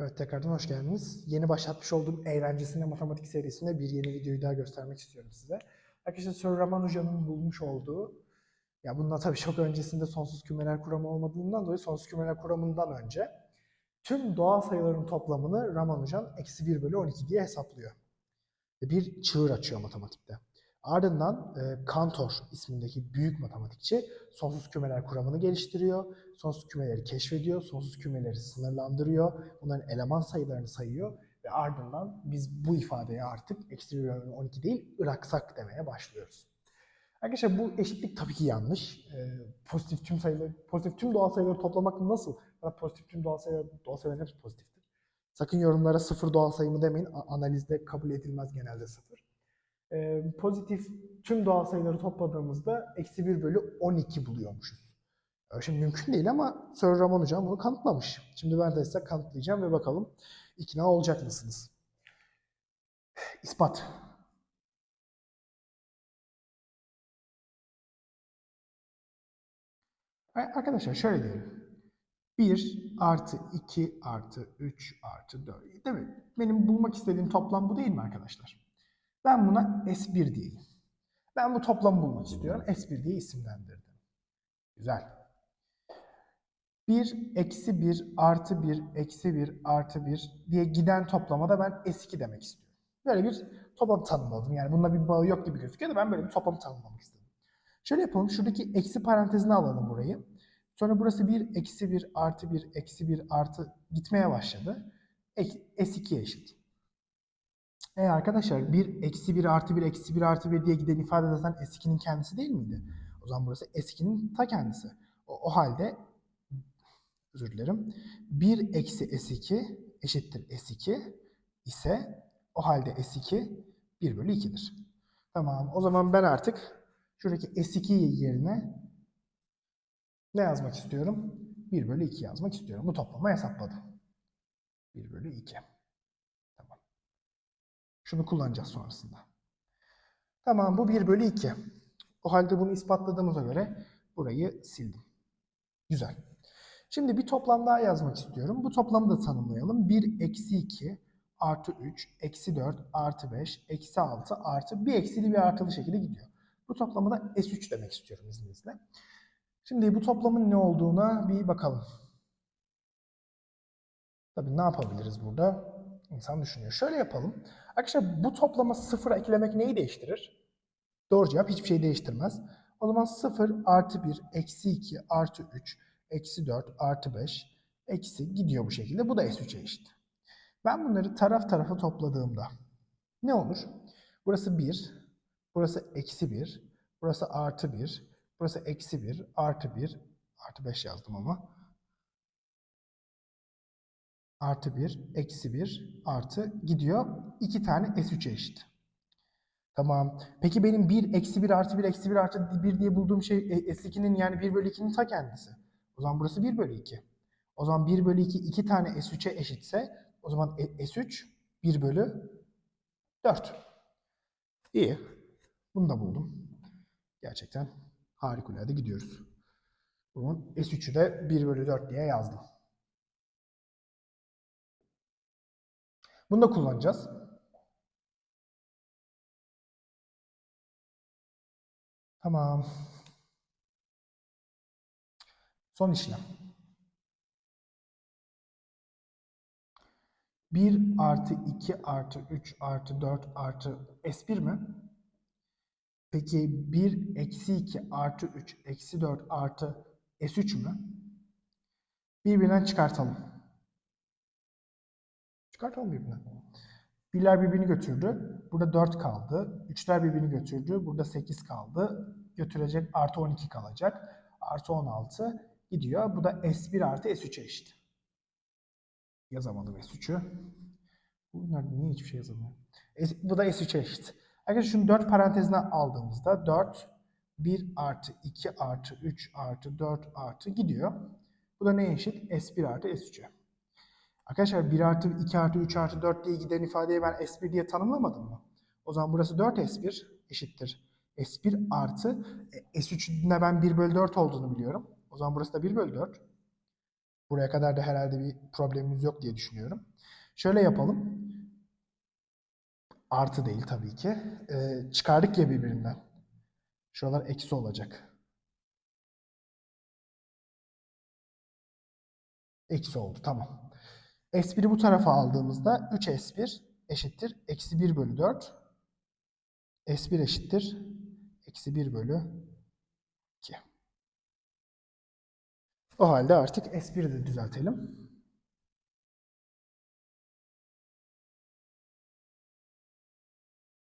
Evet tekrardan hoş geldiniz. Yeni başlatmış olduğum eğlencesine matematik serisinde bir yeni videoyu daha göstermek istiyorum size. Arkadaşlar Sir Ramanuja'nın bulmuş olduğu, ya bununla tabii çok öncesinde sonsuz kümeler kuramı olmadığından dolayı sonsuz kümeler kuramından önce tüm doğal sayıların toplamını Ramanujan eksi 1 bölü 12 diye hesaplıyor. Bir çığır açıyor matematikte. Ardından e, Cantor ismindeki büyük matematikçi sonsuz kümeler kuramını geliştiriyor. Sonsuz kümeleri keşfediyor, sonsuz kümeleri sınırlandırıyor. Bunların eleman sayılarını sayıyor ve ardından biz bu ifadeye artık eksi 1 bölü 12 değil, ıraksak demeye başlıyoruz. Arkadaşlar bu eşitlik tabii ki yanlış. E, pozitif tüm sayıları, pozitif tüm doğal sayıları toplamak nasıl? Ya pozitif tüm doğal sayılar, doğal sayıların hepsi pozitiftir. Sakın yorumlara sıfır doğal sayımı demeyin. Analizde kabul edilmez genelde sıfır. Ee, pozitif tüm doğal sayıları topladığımızda eksi 1 bölü 12 buluyormuşuz. Şimdi mümkün değil ama Sir Ramanujan bunu kanıtlamış. Şimdi ben de size kanıtlayacağım ve bakalım ikna olacak mısınız? İspat. Arkadaşlar şöyle diyelim. 1 artı 2 artı 3 artı 4. Değil mi? Benim bulmak istediğim toplam bu değil mi arkadaşlar? Ben buna S1 diyeyim. Ben bu toplamı bulmak istiyorum. S1 diye isimlendirdim. Güzel. 1 eksi 1 artı 1 eksi 1 artı 1 diye giden toplamada ben S2 demek istiyorum. Böyle bir toplam tanımladım. Yani bununla bir bağı yok gibi gözüküyor da ben böyle bir toplam tanımlamak istedim. Şöyle yapalım. Şuradaki eksi parantezine alalım burayı. Sonra burası 1 eksi 1 artı 1 eksi 1 artı gitmeye başladı. Ek- S2'ye eşit. E arkadaşlar 1 eksi 1 artı 1 eksi 1 artı 1 diye giden ifade zaten S2'nin kendisi değil miydi? O zaman burası S2'nin ta kendisi. O, o halde özür dilerim. 1 eksi S2 eşittir S2 ise o halde S2 1 bölü 2'dir. Tamam o zaman ben artık şuradaki S2 yerine ne yazmak istiyorum? 1 bölü 2 yazmak istiyorum. Bu toplama hesapladım. 1 bölü 2. Şunu kullanacağız sonrasında. Tamam bu 1 bölü 2. O halde bunu ispatladığımıza göre burayı sildim. Güzel. Şimdi bir toplam daha yazmak istiyorum. Bu toplamı da tanımlayalım. 1 eksi 2 artı 3 eksi 4 artı 5 eksi 6 artı bir eksili bir artılı şekilde gidiyor. Bu toplamı da S3 demek istiyorum izninizle. Şimdi bu toplamın ne olduğuna bir bakalım. Tabii ne yapabiliriz burada? İnsan düşünüyor. Şöyle yapalım. Arkadaşlar bu toplama sıfır eklemek neyi değiştirir? Doğru cevap hiçbir şey değiştirmez. O zaman 0 artı 1 eksi 2 artı 3 eksi 4 artı 5 eksi gidiyor bu şekilde. Bu da S3'e eşit. Ben bunları taraf tarafa topladığımda ne olur? Burası 1, burası eksi 1, burası artı 1, burası eksi 1, artı 1, artı 5 yazdım ama. Artı 1, eksi 1, artı gidiyor. 2 tane S3'e eşit. Tamam. Peki benim 1 eksi 1 artı 1 eksi 1 artı 1 diye bulduğum şey e, S2'nin yani 1 bölü 2'nin ta kendisi. O zaman burası 1 bölü 2. O zaman 1 bölü 2 2 tane S3'e eşitse o zaman e- S3 1 bölü 4. İyi. Bunu da buldum. Gerçekten harikulade gidiyoruz. Bunun S3'ü de 1 bölü 4 diye yazdım. Bunu da kullanacağız. Tamam. Son işlem. 1 artı 2 artı 3 artı 4 artı S1 mi? Peki 1 eksi 2 artı 3 eksi 4 artı S3 mü? Birbirinden çıkartalım. Çıkartalım birbirinden. Birler birbirini götürdü. Burada 4 kaldı. Üçler birbirini götürdü. Burada 8 kaldı. Götürecek artı 12 kalacak. Artı 16 gidiyor. Bu da S1 artı S3'e eşit. Yazamadım S3'ü. Bunlar niye hiçbir şey yazamıyor? S- bu da S3'e eşit. Arkadaşlar şunu 4 parantezine aldığımızda 4, 1 artı 2 artı 3 artı 4 artı gidiyor. Bu da neye eşit? S1 artı S3'e. Arkadaşlar 1 artı 2 artı 3 artı 4 diye giden ifadeyi ben S1 diye tanımlamadım mı? O zaman burası 4 S1 eşittir. S1 artı e, S3'üne ben 1 bölü 4 olduğunu biliyorum. O zaman burası da 1 bölü 4. Buraya kadar da herhalde bir problemimiz yok diye düşünüyorum. Şöyle yapalım. Artı değil tabii ki. Ee, çıkardık ya birbirinden. Şuralar eksi olacak. Eksi oldu. Tamam. S1'i bu tarafa aldığımızda 3 S1 eşittir. Eksi 1 bölü 4. S1 eşittir. Eksi 1 bölü 2. O halde artık S1'i de düzeltelim.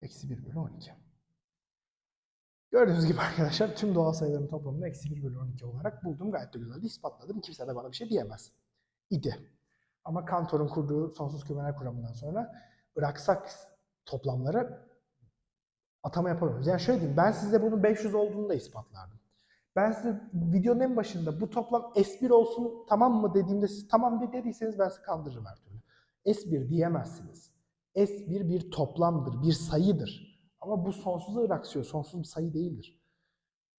Eksi 1 bölü 12. Gördüğünüz gibi arkadaşlar tüm doğal sayıların toplamını eksi 1 bölü 12 olarak buldum. Gayet de güzel ispatladım. Kimse de bana bir şey diyemez. İdi. Ama Cantor'un kurduğu sonsuz kümeler kuramından sonra bıraksak toplamları atama yapamıyoruz. Yani şöyle diyeyim ben size bunun 500 olduğunu da ispatlardım. Ben size videonun en başında bu toplam S1 olsun tamam mı dediğimde siz tamam de dediyseniz ben sizi kandırırım her türlü. S1 diyemezsiniz. S1 bir toplamdır, bir sayıdır. Ama bu sonsuza ıraksıyor, sonsuz bir sayı değildir.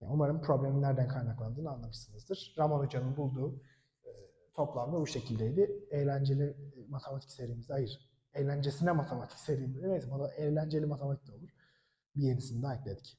Yani umarım problemin nereden kaynaklandığını anlamışsınızdır. Raman Hoca'nın bulduğu toplamda bu şekildeydi. Eğlenceli e, matematik serimizde, hayır, eğlencesine matematik serimizde, neyse eğlenceli matematik de olur. Bir yenisini daha ekledik.